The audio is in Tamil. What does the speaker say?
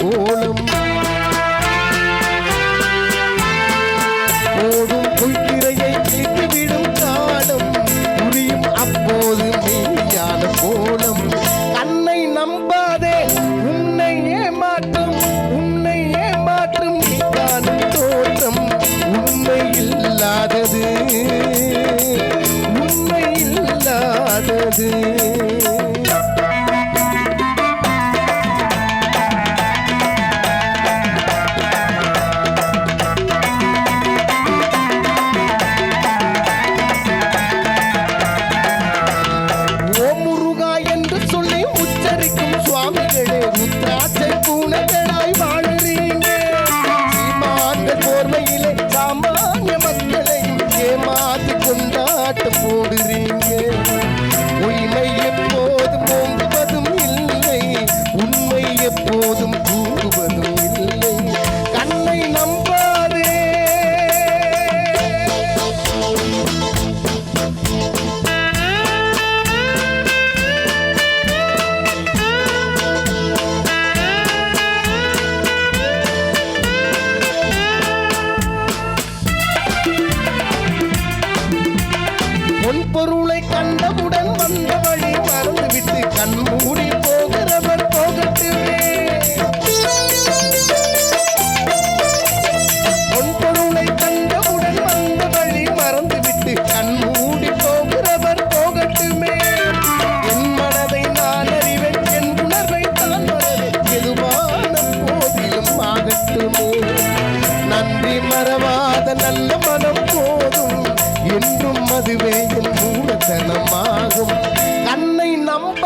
ஓலம் கோலம் போடும் பொய்த்திரையை கிழித்து காலம். புரியும் அப்போது மெய்யான கோலம். கண்ணை நம்பாதே உன்னை ஏமாற்றும். உன்னை ஏமாற்றும் நீ காணும் தோற்றம். உண்மை இல்லாதது. உண்மை இல்லாதது. சொல்லி உச்சரிக்கும் சுவாமிகளே முத்ராட்சை பூனைகளாய் வாழறீங்க சீமாந்த போர்வையிலே சாமானிய மக்களையும் ஏமாத்தி கொண்டாட்ட போடுறீங்க பொருளை கண்டவுடன் வந்த வழி மறந்துவிட்டு கண் மூடி போகிறவர் போகட்டுமே. பொன் பொருளை கண்டவுடன் வந்த வழி மறந்துவிட்டு கண் மூடி போகிறவர் போகட்டுமே. என் மனதை நான் அறிவேன் என் உணர்வை தான் வரவேன் எதுவான போதிலும் ஆகட்டுமே. நன்றி மறவாத நல்ல மனம் போதும். இன்னும் அதுவே என் மூலத்தனமாகும் கண்ணை நம்ப